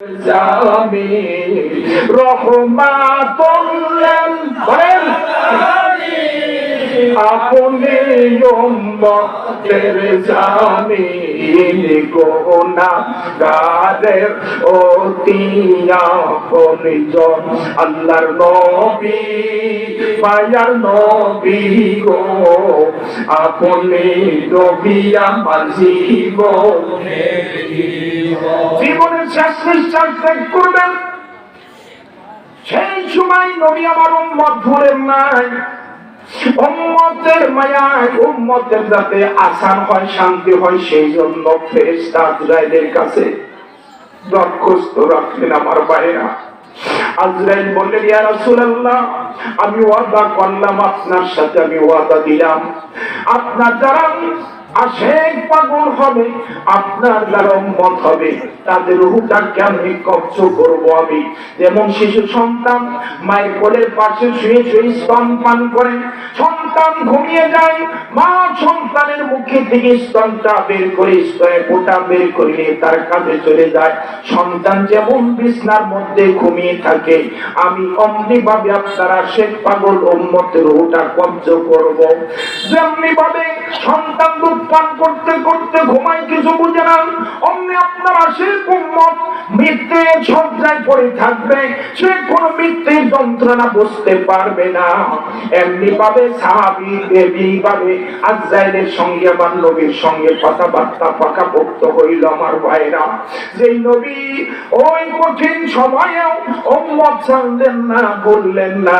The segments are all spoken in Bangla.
জামি রহমাতুল্লাহ উম্মতের জামি গোনা গাদের অতিয়া পরিজন আল্লাহর নবী, মায়ার নবী গো, আপনি নবী আমার জীবনের জীবনের শেষ নিঃশ্বাস ত্যাগ করবেন। সেই সময় নবী আমার উম্মত ভুলেন নাই। উম্মতের মায়ায় উম্মতের যাতে আসান হয়, শান্তি হয়, সেই জন্য ফেরেশতা আজরাইলের কাছে দরখাস্ত রাখলেন আমার ভাইরা আজরাইল বললেন, ইয়া রাসূলুল্লাহ, আমি ওয়াদা করলাম, আপনার সাথে আমি ওয়াদা দিলাম। আপনার দ্বারা আশেক পাগল হবে, আপনার দ্বারা উম্মত হবে, তাদের আমি কবজ করব আমি। যেমন শিশু সন্তান, মায়ের কোলের পাশে শুয়ে শুয়ে স্তন পান করে, সন্তান ঘুমিয়ে যায়, মা সন্তানের মুখে থেকে স্তনটা বের করে ফোঁটা বের করে নিয়ে তার কাছে চলে যায়। সন্তান যেমন বিছনার মধ্যে ঘুমিয়ে থাকে, আমি অমনি আপনারা শেখ পাগল কবজ করব। সন্তান পান করতে করতে ঘুমায় কিছু বুঝে না। অমনি আপনারা সে উম্মত মৃত্যু সজ্জায় পড়ে থাকবে। সে কোন মৃত্যু যন্ত্রণা বুঝতে পারবে না। এমনি ভাবে সাহাবি, দেবী ভাবে আজরাইলের সঙ্গে, আমার নবীর সঙ্গে কথাবার্তা হইল আমার ভাইরা। যেই নবী ওই কঠিন সময়েও উম্মত ছাড়লেন না, বললেন না।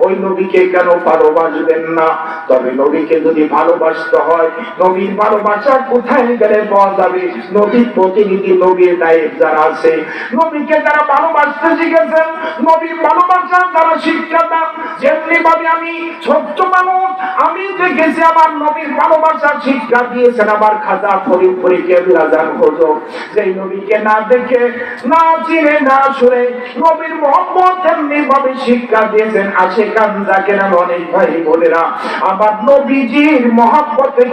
ওই নবীকে কেন ভালোবাসবেন না? তবে নবীকে যদি ভালোবাসতে হয় নবীর ভালোবাসা কোথায় গেলে পাওয়া যাবে? নবীর প্রতিনিধি নবীর নায়ক যারা আছে, নবীকে যারা ভালোবাসতে শিখেছেন, নবীর ভালোবাসা যারা শিক্ষা দেন। যেমনি ভাবে আমি ছোট্ট মানুষ, আমি দেখেছি আমার নবীর ভালোবাসা শিক্ষা দিয়েছেন আমার খাজা ফরিদ ফরিকে রাজার খোঁজো সেই নবীকে না দেখে, না চিনে, না শুনে নবীর মোহাম্মদ এমনি ভাবে শিক্ষা দিয়েছেন আশেকান যাকে না অনেক ভাই বোনেরা। আমার নবীজির মহাব্বতের